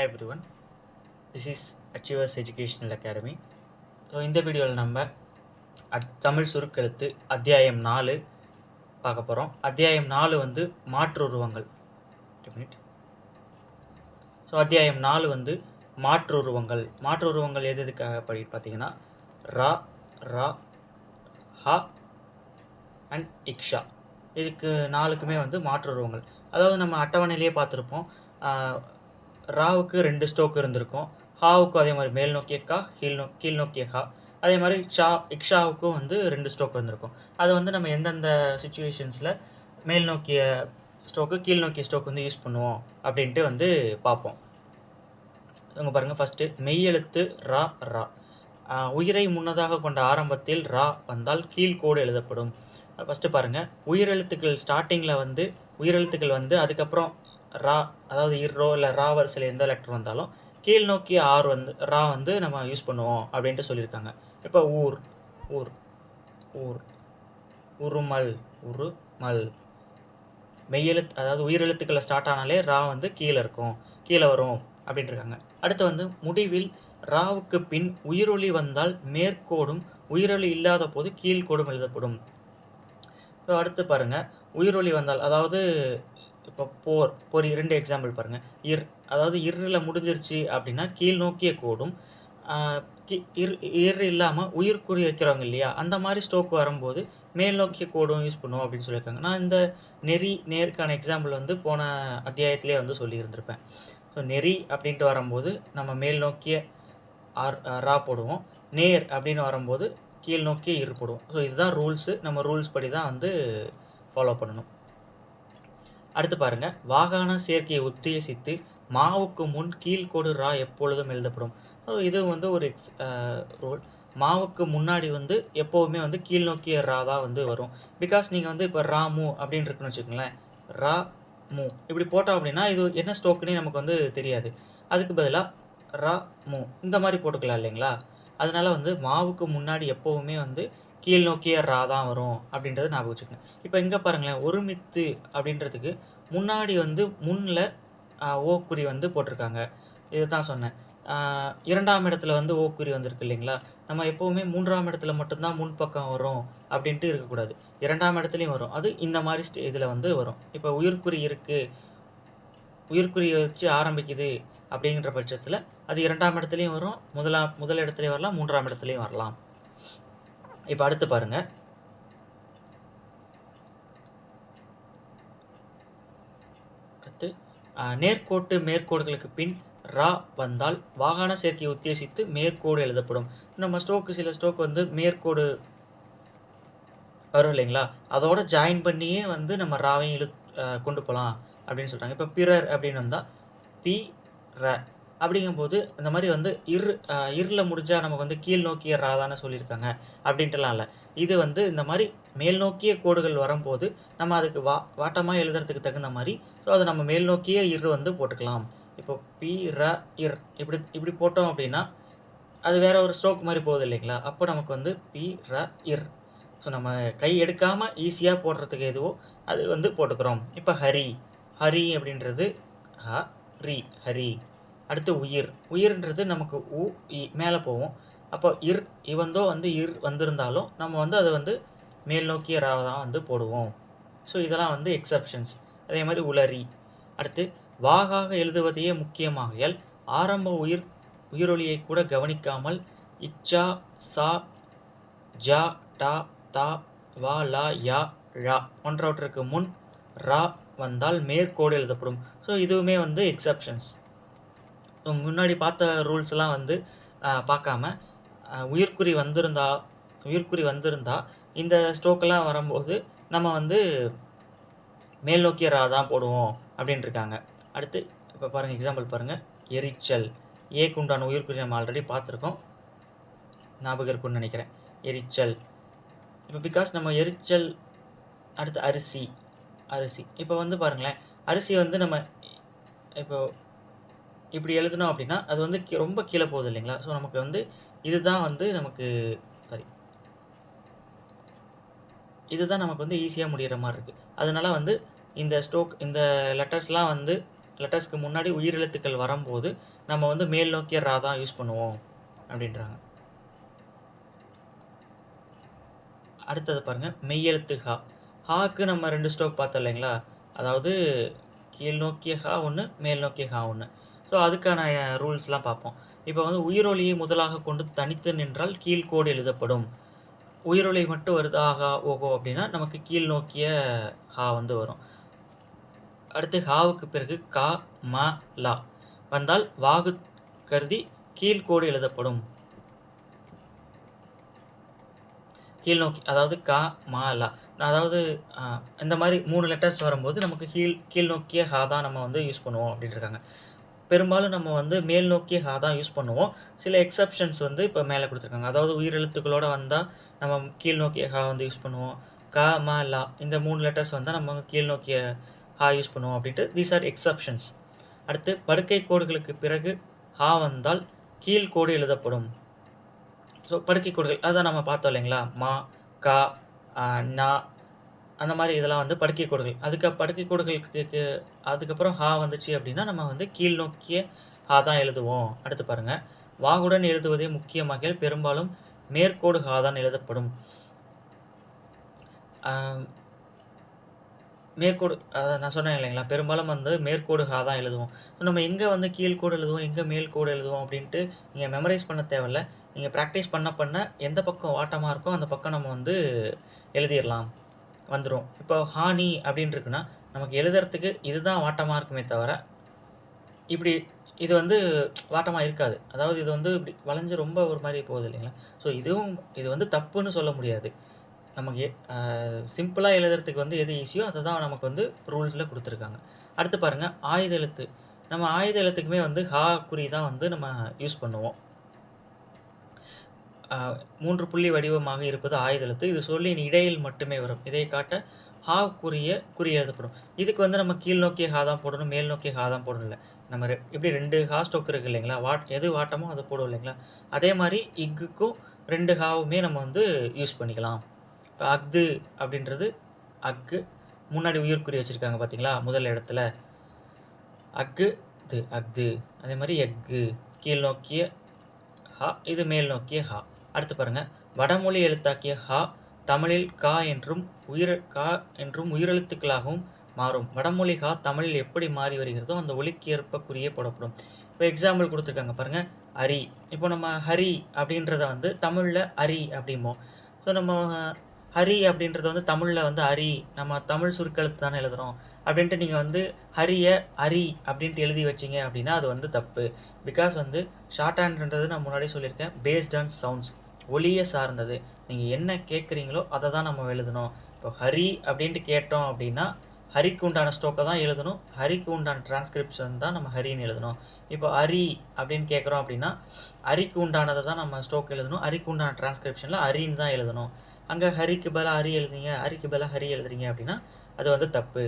Hi everyone this is Achievers Educational Academy so இந்த வீடியோவில் நம்ம அத் தமிழ் சுருக்கெழுத்து அத்தியாயம் நாலு பார்க்க போகிறோம் அத்தியாயம் நாலு வந்து மாற்று உருவங்கள் மினிட் ஸோ அத்தியாயம் நாலு வந்து மாற்று உருவங்கள் மாற்று உருவங்கள் எது எதுக்காக படி பார்த்தீங்கன்னா ரா ரா ஹா அண்ட் இக்ஷா. இதுக்கு நாலுக்குமே வந்து மாற்று உருவங்கள் அதாவது நம்ம அட்டவணையிலேயே பார்த்துருப்போம். ராவுக்கு ரெண்டு ஸ்டோக் இருந்திருக்கும். ஹாவுக்கும் அதே மாதிரி மேல் நோக்கிய கா கீழ் நோ கீழ் நோக்கிய ஹா. அதே மாதிரி ஷா இக்ஷாவுக்கும் வந்து ரெண்டு ஸ்டோக் இருந்திருக்கும். அது வந்து நம்ம எந்தெந்த சுச்சுவேஷன்ஸில் மேல் நோக்கிய ஸ்டோக்கு கீழ் நோக்கிய ஸ்டோக் வந்து யூஸ் பண்ணுவோம் அப்படின்ட்டு வந்து பார்ப்போம். இவங்க பாருங்கள் ஃபஸ்ட்டு மெய்யெழுத்து ரா ரா. உயிரை முன்னதாக கொண்ட ஆரம்பத்தில் ரா வந்தால் கீழ்கோடு எழுதப்படும். ஃபஸ்ட்டு பாருங்கள் உயிரெழுத்துக்கள் ஸ்டார்டிங்கில் வந்து உயிரெழுத்துக்கள் வந்து அதுக்கப்புறம் ரா அதாவது இர்ரோ இல்லை ரா வரிசையில் எந்த லெட்டர் வந்தாலும் கீழ் நோக்கி ஆர் வந்து ரா வந்து நம்ம யூஸ் பண்ணுவோம் அப்படின்ட்டு சொல்லியிருக்காங்க. இப்போ ஊர் ஊர் ஊர் உருமல் உருமல். மெய்யெழுத்து அதாவது உயிரெழுத்துக்களை ஸ்டார்ட் ஆனாலே ரா வந்து கீழே இருக்கும் கீழே வரும் அப்படின்ட்டு இருக்காங்க அடுத்து வந்து முடிவில் ராவுக்கு பின் உயிரொலி வந்தால் மேற்கோடும் உயிரொலி இல்லாத போது கீழ்கோடும் எழுதப்படும். ஸோ அடுத்து பாருங்கள் உயிரொலி வந்தால் அதாவது இப்போ போர் போர் இரண்டு எக்ஸாம்பிள் பாருங்கள் இர் அதாவது இர்ரில் முடிஞ்சிருச்சு அப்படின்னா கீழ் நோக்கிய கோடும். கி- இர் இர் இல்லாமல் உயிர்க்குறி வைக்கிறவங்க இல்லையா? அந்த மாதிரி ஸ்டோக் வரும்போது மேல் நோக்கிய கோடும் யூஸ் பண்ணுவோம் அப்படின்னு சொல்லியிருக்காங்க. நான் இந்த நெறி நேருக்கான எக்ஸாம்பிள் வந்து போன அத்தியாயத்திலே வந்து சொல்லியிருந்திருப்பேன். ஸோ நெறி அப்படின்ட்டு வரும்போது நம்ம மேல் நோக்கிய ஆர் ரா போடுவோம். நேர் அப்படின்னு வரும்போது கீழ் நோக்கிய இரு போடுவோம். ஸோ இதுதான் ரூல்ஸு நம்ம ரூல்ஸ் படி தான் வந்து ஃபாலோ பண்ணணும். அடுத்து பாருங்க. வாகன சேர்க்கையை உத்தேசித்து மாவுக்கு முன் கீழ்கோடு ரா எப்பொழுதும் எழுதப்படும். இது வந்து ஒரு எக்ஸ் ரோல் மாவுக்கு முன்னாடி வந்து எப்போவுமே வந்து கீழ் நோக்கிய ரா தான் வந்து வரும். பிகாஸ் நீங்கள் வந்து இப்போ ரா மு அப்படின்னு இருக்குன்னு வச்சுக்கோங்களேன். ரா மு. இப்படி போட்டோம் அப்படின்னா இது என்ன ஸ்டோக்குன்னே நமக்கு வந்து தெரியாது. அதுக்கு பதிலாக ரா மு. இந்த மாதிரி போட்டுக்கலாம் இல்லைங்களா? அதனால் வந்து மாவுக்கு முன்னாடி எப்போவுமே வந்து கீழ் நோக்கிய ரா தான் வரும் அப்படின்றத ஞாபகம் வச்சுக்கோங்க. இப்போ இங்கே பாருங்களேன் ஒருமித்து அப்படின்றதுக்கு முன்னாடி வந்து முன்னில் ஓக்குறி வந்து போட்டிருக்காங்க. இதை தான் சொன்னேன் இரண்டாம் இடத்துல வந்து ஓக்குறி வந்திருக்கு இல்லைங்களா? நம்ம எப்போவுமே மூன்றாம் இடத்துல மட்டும்தான் முன்பக்கம் வரும் அப்படின்ட்டு இருக்கக்கூடாது. இரண்டாம் இடத்துலையும் வரும். அது இந்த மாதிரி ஸ்டே இதில் வந்து வரும். இப்போ உயிர்க்குறி இருக்குது உயிர்க்குறியை வச்சு ஆரம்பிக்குது அப்படிங்கிற பட்சத்தில் அது இரண்டாம் இடத்துலையும் வரும். முதலாம் முதல் இடத்துலையும் வரலாம் மூன்றாம் இடத்துலையும் வரலாம். இப்போ அடுத்து பாருங்க. அடுத்து நேர்கோட்டு மேற்கோடுகளுக்கு பின் ரா வந்தால் வாகன சேர்க்கையை உத்தேசித்து மேற்கோடு எழுதப்படும். நம்ம ஸ்டோக்கு சில ஸ்டோக் வந்து மேற்கோடு வரும் இல்லைங்களா? அதோட ஜாயின் பண்ணியே வந்து நம்ம ராவையும் இழு கொண்டு போகலாம் அப்படின்னு சொல்கிறாங்க இப்போ பிறர் அப்படின்னு வந்தால் பி ர. அப்படிங்கும்போது இந்த மாதிரி வந்து இர் ஆஹ், முடிஞ்சால் நமக்கு வந்து கீழ் நோக்கிய ராதான்னு சொல்லியிருக்காங்க அப்படின்ட்டுலாம் இல்லை. இது வந்து இந்த மாதிரி மேல் நோக்கிய கோடுகள் வரும்போது நம்ம அதுக்கு வா வாட்டமாக எழுதுறதுக்கு தகுந்த மாதிரி ஸோ அதை நம்ம மேல் நோக்கிய இரு வந்து போட்டுக்கலாம். இப்போ பி ர இர் இப்படி இப்படி போட்டோம் அப்படின்னா அது வேற ஒரு ஸ்ட்ரோக் மாதிரி போகுது இல்லைங்களா? அப்போ நமக்கு வந்து பி ர இர். ஸோ நம்ம கை எடுக்காமல் ஈஸியாக போடுறதுக்கு எதுவோ அது வந்து போட்டுக்கிறோம். இப்போ ஹரி ஹரி அப்படின்றது ஹ ரி ஹரி. அடுத்து உயிர். உயிர்ன்றது நமக்கு உ இ மேலே போவோம் அப்போ இர் இவந்தோ வந்து இர் வந்திருந்தாலும் நம்ம வந்து அதை வந்து மேல் நோக்கிய ராவை தான் வந்து போடுவோம். ஸோ இதெல்லாம் வந்து எக்ஸப்ஷன்ஸ் அதே மாதிரி உளறி. அடுத்து வாகாக எழுதுவதையே முக்கியமாகையால் ஆரம்ப உயிர் உயிரொலியை கூட கவனிக்காமல் இச்சா சா ஜா டா தா வா லா யா ழா போன்றவற்றிற்கு முன் ரா வந்தால் மேற்கோடு எழுதப்படும். ஸோ இதுவுமே வந்து எக்ஸப்ஷன்ஸ் முன்னாடி பார்த்த ரூல்ஸ்லாம் வந்து பார்க்காம உயிர்க்குறி வந்திருந்தா உயிர்க்குறி வந்திருந்தா இந்த ஸ்ட்ரோக்கெல்லாம் வரும்போது நம்ம வந்து மேல் நோக்கிய ரா தான் போடுவோம் அப்படின்னு இருக்காங்க. அடுத்து இப்போ பாருங்கள் எக்ஸாம்பிள் பாருங்கள் எரிச்சல். ஏக்கு உண்டான உயிர்க்குறி நம்ம ஆல்ரெடி பார்த்துருக்கோம். ஞாபகம் இருக்கும்னு நினைக்கிறேன். எரிச்சல். இப்போ பிகாஸ் நம்ம எரிச்சல் அடுத்து அரிசி. அரிசி. இப்போ வந்து பாருங்களேன் அரிசி வந்து நம்ம இப்போ இப்படி எழுதணும் அப்படின்னா அது வந்து கீ- ரொம்ப கீழே போகுது இல்லைங்களா? ஸோ நமக்கு வந்து இதுதான் வந்து நமக்கு சாரி இதுதான் நமக்கு வந்து ஈஸியாக முடிகிற மாதிரி இருக்குது அதனால் வந்து இந்த ஸ்ட்ரோக் இந்த லெட்டர்ஸ்லாம் வந்து லெட்டர்ஸ்க்கு முன்னாடி உயிரெழுத்துக்கள் வரும்போது நம்ம வந்து மேல் நோக்கிய ரா தான் யூஸ் பண்ணுவோம் அப்படின்றாங்க. அடுத்தது பாருங்கள் மெய்யெழுத்து ஹா. ஹாக்கு நம்ம ரெண்டு ஸ்ட்ரோக் பார்த்தோம் இல்லைங்களா? அதாவது கீழ் நோக்கிய ஹா ஒன்று மேல் நோக்கிய ஹா ஒன்று ஸோ அதுக்கான ரூல்ஸ்லாம் பார்ப்போம். இப்போ வந்து உயிரொலியை முதலாக கொண்டு தனித்து நின்றால் கீழ்கோடு எழுதப்படும். உயிரொலி மட்டும் வருது? ஆகா ஓகோ அப்படின்னா நமக்கு கீழ் நோக்கிய ஹா வந்து வரும். அடுத்து ஹாவுக்கு பிறகு கா ம லா. வந்தால் வாகு கருதி கீழ்கோடு எழுதப்படும். கீழ் நோக்கி அதாவது கா மா லா. அதாவது இந்த மாதிரி மூணு லெட்டர்ஸ் வரும்போது நமக்கு கீழ் கீழ் நோக்கிய ஹா தான் நம்ம வந்து யூஸ் பண்ணுவோம் அப்படின்ட்டு இருக்காங்க. பெரும்பாலும் நம்ம வந்து மேல் நோக்கிய ஹா தான் யூஸ் பண்ணுவோம். சில எக்ஸப்ஷன்ஸ் வந்து இப்போ மேலே கொடுத்துருக்காங்க. அதாவது உயிரெழுத்துக்களோட வந்தால் நம்ம கீழ் நோக்கிய ஹா வந்து யூஸ் பண்ணுவோம். க ம லா இந்த மூணு லெட்டர்ஸ் வந்தால் நம்ம கீழ் நோக்கிய ஹா யூஸ் பண்ணுவோம் அப்படின்ட்டு தீஸ் ஆர் எக்ஸப்ஷன்ஸ் அடுத்து படுக்கை கோடுகளுக்கு பிறகு ஹா வந்தால் கீழ் கோடு எழுதப்படும். ஸோ படுக்கை கோடுகள் அதான் நம்ம பார்த்தோம் இல்லைங்களா? மா கா ந நா அந்த மாதிரி இதெல்லாம் வந்து படுக்கை கோடுகள். அதுக்கு படுக்கை கோடுகளுக்கு அதுக்கப்புறம் ஹா வந்துச்சு அப்படின்னா நம்ம வந்து கீழ் நோக்கிய ஹா தான் எழுதுவோம். அடுத்து பாருங்கள் வாகுடன் எழுதுவதே முக்கியமாக பெரும்பாலும் மேற்கோடு ஹா தான் எழுதப்படும். மேற்கோடு அதான் நான் சொன்னேன் இல்லைங்களா? பெரும்பாலும் வந்து மேற்கோடு ஹா தான் எழுதுவோம். ஸோ நம்ம எங்கே வந்து கீழ்கோடு எழுதுவோம் எங்கே மேல்கோடு எழுதுவோம் அப்படின்ட்டு நீங்கள் மெமரைஸ் பண்ண தேவையில்ல. நீங்கள் ப்ராக்டிஸ் பண்ண பண்ண எந்த பக்கம் வாட்டமாக இருக்கோ அந்த பக்கம் நம்ம வந்து எழுதிடலாம். வந்துடும் இப்போ ஹானி அப்படின்னு இருக்குன்னா நமக்கு எழுதுறதுக்கு இதுதான் வாட்டமாக இருக்குமே தவிர இப்படி இது வந்து வாட்டமாக இருக்காது. அதாவது இது வந்து இப்படி வளைஞ்சு ரொம்ப ஒரு மாதிரி போகுது இல்லைங்களா? ஸோ இதுவும் இது வந்து தப்புன்னு சொல்ல முடியாது. நமக்கு சிம்பிளாக எழுதுறதுக்கு வந்து எது ஈஸியோ அதை தான் நமக்கு வந்து ரூல்ஸில் கொடுத்துருக்காங்க. அடுத்து பாருங்கள் ஆயுத எழுத்து. நம்ம ஆயுத எழுத்துக்குமே வந்து ஹா குறி தான் வந்து நம்ம யூஸ் பண்ணுவோம். மூன்று புள்ளி வடிவமாக இருப்பது ஆயுத இது சொல்லின் இடையில் மட்டுமே வரும். இதை காட்ட ஹா குறிய குறி எழுதப்படும். இதுக்கு வந்து நம்ம கீழ் நோக்கிய ஹா தான் போடணும் மேல் நோக்கிய ஹா தான் போடணும் இல்லை நம்ம எப்படி ரெண்டு ஹா ஸ்டோக் இருக்கு இல்லைங்களா? வாட் எது வாட்டமோ அதை போடுவோம் இல்லைங்களா? அதே மாதிரி இக்குக்கும் ரெண்டு ஹாவுமே நம்ம வந்து யூஸ் பண்ணிக்கலாம். இப்போ அக்து அப்படின்றது அக்கு முன்னாடி உயிர்குறி வச்சுருக்காங்க பார்த்தீங்களா? முதல் இடத்துல. அக்கு து அக்து அதே மாதிரி எக்கு கீழ் நோக்கிய ஹா இது மேல் நோக்கிய ஹா. அடுத்து பாருங்கள் வடமொழி எழுத்தாக்கிய ஹா தமிழில் கா என்றும் உயிர் கா என்றும் உயிரெழுத்துக்களாகவும் மாறும். வடமொழி ஹா தமிழில் எப்படி மாறி வருகிறதோ அந்த ஒலிக்கு ஏற்ப குறியே போடப்படும். இப்போ எக்ஸாம்பிள் கொடுத்துருக்காங்க பாருங்கள் அரி. இப்போ நம்ம ஹரி அப்படின்றத வந்து தமிழில் அரி அப்படிம்போம். ஸோ நம்ம ஹரி அப்படின்றத வந்து தமிழில் வந்து அரி நம்ம தமிழ் சுருக்கெழுத்து தானே எழுதுகிறோம் அப்படின்ட்டு நீங்கள் வந்து ஹரிய அரி அப்படின்ட்டு எழுதி வச்சீங்க அப்படின்னா அது வந்து தப்பு. பிகாஸ் வந்து ஷார்ட் ஹேண்ட்ன்றது நான் முன்னாடி சொல்லியிருக்கேன். பேஸ்ட் ஆன் சவுண்ட்ஸ் ஒலியை சார்ந்தது. நீங்கள் என்ன கேட்குறீங்களோ அதை தான் நம்ம எழுதணும். இப்போ ஹரி அப்படின்ட்டு கேட்டோம் அப்படின்னா ஹரிக்கு உண்டான ஸ்டோக்கை தான் எழுதணும். ஹரிக்கு உண்டான டிரான்ஸ்கிரிப்ஷன் தான் நம்ம ஹரின்னு எழுதணும். இப்போ ஹரி அப்படின்னு கேட்குறோம் அப்படின்னா ஹரிக்கு உண்டானதை தான் நம்ம ஸ்டோக் எழுதணும். ஹரிக்கு உண்டான டிரான்ஸ்கிரிப்ஷனில் ஹரின்னு தான் எழுதணும். அங்கே ஹரிக்கு பதிலாக அரி எழுதுறீங்க ஹரிக்கு பதிலாக ஹரி எழுதுறீங்க அப்படின்னா அது வந்து தப்பு.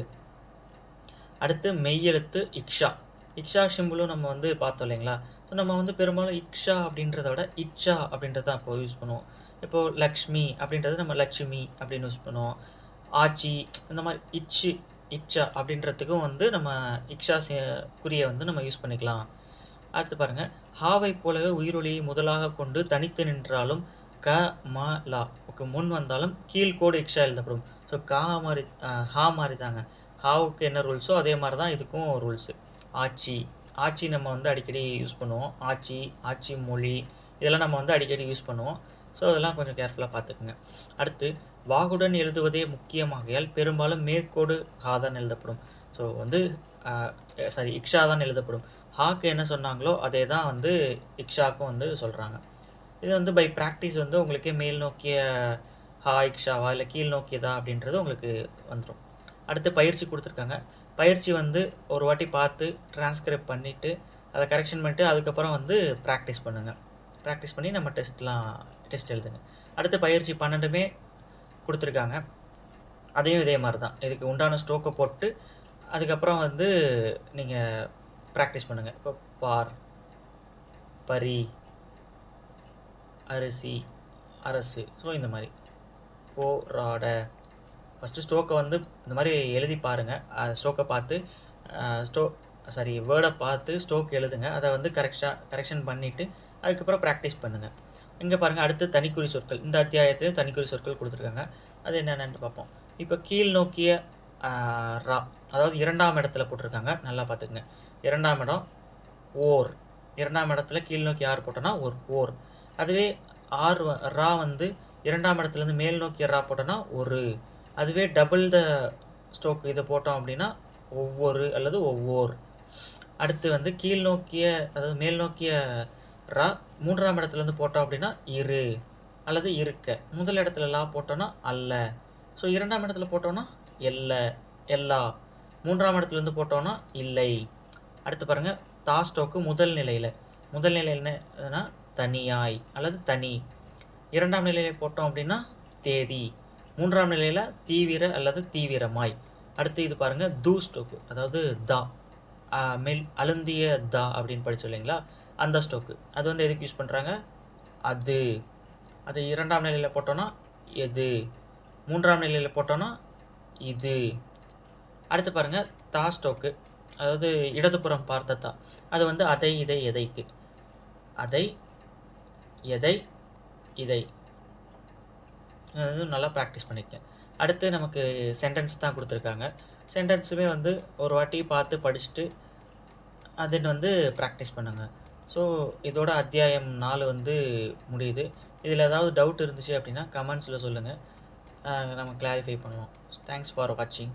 அடுத்து மெய்யெழுத்து இக்ஷா. இக்ஷா சிம்பிளும் நம்ம வந்து பார்த்தோம் இல்லைங்களா? ஸோ நம்ம வந்து பெரும்பாலும் இக்ஷா அப்படின்றத விட இச்சா அப்படின்றது தான் இப்போ யூஸ் பண்ணுவோம். இப்போது லக்ஷ்மி அப்படின்றது நம்ம லட்சுமி அப்படின்னு யூஸ் பண்ணுவோம். ஆச்சி இந்த மாதிரி இச்சு இச்சா அப்படின்றதுக்கும் வந்து நம்ம இக்ஷா குறியை வந்து நம்ம யூஸ் பண்ணிக்கலாம். அடுத்து பாருங்கள் ஹாவை போலவே உயிரொலியை முதலாக கொண்டு தனித்து நின்றாலும் க ம லா. ஓகே முன் வந்தாலும் கீழ்கோடு இக்ஷா எழுதப்படும். ஸோ கா மாதிரி ஹா மாதிரி தாங்க. ஹாவுக்கு என்ன ரூல்ஸோ அதே மாதிரி தான் இதுக்கும் ரூல்ஸு ஆட்சி ஆட்சி நம்ம வந்து அடிக்கடி யூஸ் பண்ணுவோம். ஆட்சி ஆட்சி மொழி இதெல்லாம் நம்ம வந்து அடிக்கடி யூஸ் பண்ணுவோம். ஸோ அதெல்லாம் கொஞ்சம் கேர்ஃபுல்லாக பார்த்துக்குங்க. அடுத்து வாகுடன் எழுதுவதே முக்கியமாகையால் பெரும்பாலும் மேற்கோடு ஹாதான் எழுதப்படும். ஸோ வந்து சாரி இக்ஷா தான் எழுதப்படும். ஹாக்கு என்ன சொன்னாங்களோ அதே தான் வந்து இக்ஷாக்கும் வந்து சொல்கிறாங்க இது வந்து பை ப்ராக்டிஸ் வந்து உங்களுக்கே மேல் நோக்கிய ஹா இக்ஷாவா இல்லை கீழ் நோக்கியதா அப்படின்றது உங்களுக்கு வந்துடும் அடுத்து பயிற்சி கொடுத்துருக்காங்க. பயிற்சி வந்து ஒரு வாட்டி பார்த்து டிரான்ஸ்கிரைப் பண்ணிவிட்டு அதை கரெக்ஷன் பண்ணிட்டு அதுக்கப்புறம் வந்து ப்ராக்டிஸ் பண்ணுங்கள் ப்ராக்டிஸ் பண்ணி நம்ம டெஸ்ட்லாம் டெஸ்ட் எழுதுங்க. அடுத்து பயிற்சி பன்னெண்டுமே கொடுத்துருக்காங்க. அதையும் இதே மாதிரி தான் இதுக்கு உண்டான ஸ்ட்ரோக்கை போட்டு அதுக்கப்புறம் வந்து நீங்கள் ப்ராக்டிஸ் பண்ணுங்கள் இப்போ பார் பரி அரிசி அரசு. ஸோ இந்த மாதிரி. போராட ஃபஸ்ட்டு ஸ்ட்ரோக்கை வந்து இந்த மாதிரி எழுதி பாருங்கள் ஸ்ட்ரோக்கை பார்த்து ஸ்டோ சாரி வேர்டை பார்த்து ஸ்ட்ரோக் எழுதுங்க. அதை வந்து கரெக்ஷாக கரெக்ஷன் பண்ணிவிட்டு அதுக்கப்புறம் ப்ராக்டிஸ் பண்ணுங்கள் இங்கே பாருங்கள் அடுத்து தனிக்குறி சொற்கள். இந்த அத்தியாயத்தில் தனிக்குறி சொற்கள் கொடுத்துருக்காங்க. அது என்னென்னு பார்ப்போம். இப்போ கீழ் நோக்கிய ரா அதாவது இரண்டாம் இடத்துல போட்டிருக்காங்க. நல்லா பார்த்துக்குங்க. இரண்டாம் இடம் ஓர். இரண்டாம் இடத்துல கீழ் நோக்கி ஆறு போட்டோன்னா ஒரு ஓர். அதுவே ஆர் ரா வந்து இரண்டாம் இடத்துலேருந்து மேல் நோக்கி ரா போட்டோன்னா ஒரு. அதுவே டபுள் த ஸ்ட்ரோக் இதை போட்டோம் அப்படின்னா ஒவ்வொரு அல்லது ஒவ்வொரு. அடுத்து வந்து கீழ் நோக்கிய அதாவது மேல் நோக்கிய ரா மூன்றாம் இடத்துலேருந்து போட்டோம் அப்படின்னா இரு அல்லது இருக்க. முதல் இடத்துல லா போட்டோன்னா அல்ல. ஸோ இரண்டாம் இடத்துல போட்டோன்னா எல்ல எல்லா. மூன்றாம் இடத்துலேருந்து போட்டோன்னா இல்லை. அடுத்து பாருங்கள் தா ஸ்டோக்கு முதல் நிலையில். முதல் நிலையில் என்ன தனியாய் அல்லது தனி. இரண்டாம் நிலையில் போட்டோம் அப்படின்னா தேதி. மூன்றாம் நிலையில் தீவிர அல்லது தீவிரமாய். அடுத்து இது பாருங்கள் தூ ஸ்டோக்கு அதாவது தா. மெல் அழுந்திய தா அப்படின்னு படிச்சோம் இல்லைங்களா? அந்த ஸ்டோக்கு அது வந்து எதுக்கு யூஸ் பண்ணுறாங்க அது. அது இரண்டாம் நிலையில் போட்டோன்னா எது? மூன்றாம் நிலையில் போட்டோன்னா இது. அடுத்து பாருங்கள் தா ஸ்டோக்கு அதாவது இடதுபுறம் பார்த்த தா. அது வந்து அதை இதை எதைக்கு? அதை எதை இதை. அது நல்லா ப்ராக்டிஸ் பண்ணிக்கேன் அடுத்து நமக்கு சென்டென்ஸ் தான் கொடுத்துருக்காங்க. சென்டென்ஸுமே வந்து ஒரு வாட்டி பார்த்து படிச்சுட்டு அதன் வந்து ப்ராக்டிஸ் பண்ணுங்கள் ஸோ இதோட அத்தியாயம் நாலு வந்து முடியுது. இதில் ஏதாவது டவுட் இருந்துச்சு அப்படின்னா கமெண்ட்ஸில் சொல்லுங்கள் நம்ம கிளாரிஃபை பண்ணுவோம். தேங்க்ஸ் ஃபார் வாட்சிங்